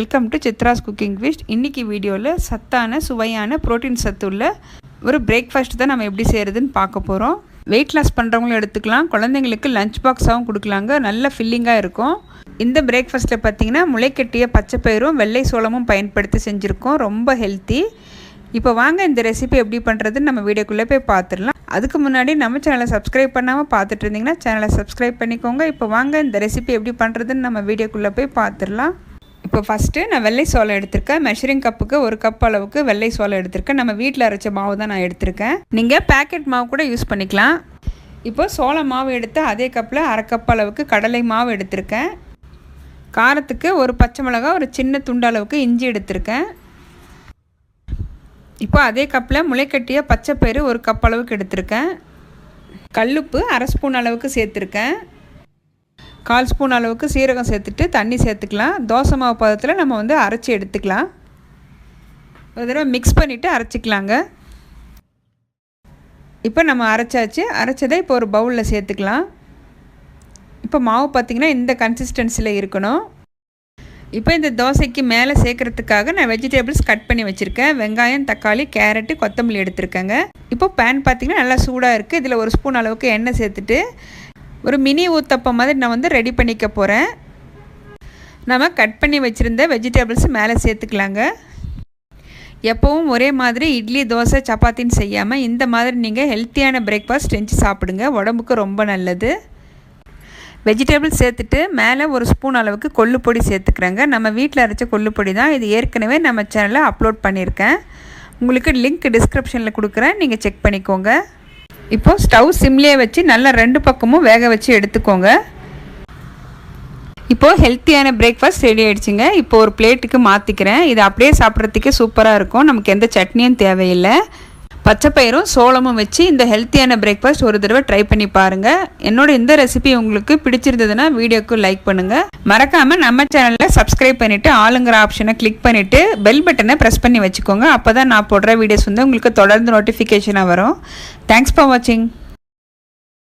Welcome to Chitra's cooking விஸ்ட் இன்றைக்கி வீடியோவில் சத்தான சுவையான ப்ரோட்டீன் சத்து உள்ள ஒரு பிரேக்ஃபாஸ்ட் தான் நம்ம எப்படி செய்கிறதுன்னு பார்க்க போகிறோம் வெயிட் லாஸ் பண்ணுறவங்களும் எடுத்துக்கலாம். குழந்தைங்களுக்கு லஞ்ச் பாக்ஸாகவும் கொடுக்கலாங்க. நல்ல ஃபில்லிங்காக இருக்கும். இந்த பிரேக்ஃபாஸ்ட்டில் பார்த்தீங்கன்னா முளைக்கட்டிய பச்சைப்பயிரும் வெள்ளை சோளமும் பயன்படுத்தி செஞ்சுருக்கோம். ரொம்ப ஹெல்த்தி இப்போ வாங்க இந்த ரெசிபி எப்படி பண்ணுறதுன்னு நம்ம வீடியோக்குள்ளே போய் பார்த்துடலாம். அதுக்கு முன்னாடி நம்ம சேனலை சப்ஸ்கிரைப் பண்ணாமல் பார்த்துட்டு இருந்தீங்கன்னா சேனலை சப்ஸ்கிரைப் பண்ணிக்கோங்க. இப்போ வாங்க இந்த ரெசிபி எப்படி பண்ணுறதுன்னு நம்ம வீடியோக்குள்ளே போய் பார்த்துடலாம். இப்போ ஃபஸ்ட்டு நான் வெள்ளை சோளம் எடுத்திருக்கேன். மெஷரிங் கப்புக்கு ஒரு கப் அளவுக்கு வெள்ளை சோளம் எடுத்திருக்கேன். நம்ம வீட்டில் அரைச்ச மாவு தான் நான் எடுத்திருக்கேன். நீங்கள் பேக்கெட் மாவு கூட யூஸ் பண்ணிக்கலாம். இப்போ சோள மாவு எடுத்து அதே கப்பில் அரை கப் அளவுக்கு கடலை மாவு எடுத்திருக்கேன். காரத்துக்கு ஒரு பச்சை மிளகா ஒரு சின்ன துண்டு அளவுக்கு இஞ்சி எடுத்திருக்கேன். இப்போ அதே கப்பில் முளைக்கட்டிய பச்சைப்பயிறு ஒரு கப் அளவுக்கு எடுத்திருக்கேன். கல்லுப்பு அரை ஸ்பூன் அளவுக்கு சேர்த்துருக்கேன். கால் ஸ்பூன் அளவுக்கு சீரகம் சேர்த்துட்டு தண்ணி சேர்த்துக்கலாம். தோசை மாவு பதத்தில் நம்ம வந்து அரைச்சி எடுத்துக்கலாம். ஒரு தடவை மிக்ஸ் பண்ணிவிட்டு அரைச்சிக்கலாங்க. இப்போ நம்ம அரைச்சாச்சு. அரைச்சதை இப்போ ஒரு பவுலில் சேர்த்துக்கலாம். இப்போ மாவு பார்த்திங்கன்னா இந்த கன்சிஸ்டன்சியில் இருக்கணும். இப்போ இந்த தோசைக்கு மேலே சேர்க்குறதுக்காக நான் வெஜிடபிள்ஸ் கட் பண்ணி வச்சுருக்கேன். வெங்காயம் தக்காளி கேரட்டு கொத்தமல்லி எடுத்திருக்கேங்க. இப்போ பேன் பார்த்திங்கன்னா நல்லா சூடாக இருக்குது இதில் ஒரு ஸ்பூன் அளவுக்கு எண்ணெய் சேர்த்துட்டு ஒரு மினி ஊத்தப்பம் மாதிரி நான் வந்து ரெடி பண்ணிக்க போகிறேன் நம்ம கட் பண்ணி வச்சுருந்த வெஜிடபிள்ஸ் மேலே சேர்த்துக்கலாங்க. எப்போவும் ஒரே மாதிரி இட்லி தோசை சப்பாத்தின்னு செய்யாமல் இந்த மாதிரி நீங்கள் ஹெல்த்தியான பிரேக்ஃபாஸ்ட் செஞ்சு சாப்பிடுங்க. உடம்புக்கு ரொம்ப நல்லது. வெஜிடபிள்ஸ் சேர்த்துட்டு மேலே ஒரு ஸ்பூன் அளவுக்கு கொள்ளுப்பொடி சேர்த்துக்கிறேங்க. நம்ம வீட்டில் அரைச்ச கொல்லுப்பொடி தான் இது ஏற்கனவே நம்ம சேனலில் அப்லோட் பண்ணியிருக்கேன். உங்களுக்கு லிங்க் டிஸ்கிரிப்ஷனில் கொடுக்குறேன். நீங்கள் செக் பண்ணிக்கோங்க. இப்போது ஸ்டவ் சிம்லேயே வச்சு நல்லா ரெண்டு பக்கமும் வேக வச்சு எடுத்துக்கோங்க. இப்போது ஹெல்த்தியான பிரேக்ஃபாஸ்ட் ரெடி ஆகிடுச்சிங்க இப்போ ஒரு பிளேட்டுக்கு மாற்றிக்கிறேன் இது அப்படியே சாப்பிட்றதுக்கே சூப்பராக இருக்கும். நமக்கு எந்த சட்னியும் தேவையில்லை. பச்சைப்பயிரும் சோளமும் வச்சு இந்த ஹெல்த்தியான பிரேக்ஃபாஸ்ட் ஒரு தடவை ட்ரை பண்ணி பாருங்கள் என்னோட இந்த ரெசிபி உங்களுக்கு பிடிச்சிருந்ததுன்னா வீடியோக்கு லைக் பண்ணுங்கள் மறக்காமல் நம்ம சேனலில் சப்ஸ்கிரைப் பண்ணிவிட்டு ஆளுங்கிற ஆப்ஷனை கிளிக் பண்ணிவிட்டு பெல் பட்டனை ப்ரெஸ் பண்ணி வச்சுக்கோங்க. அப்போ தான் நான் போடுற வீடியோஸ் வந்து உங்களுக்கு தொடர்ந்து நோட்டிஃபிகேஷனாக வரும். தேங்க்ஸ் ஃபார் வாட்சிங்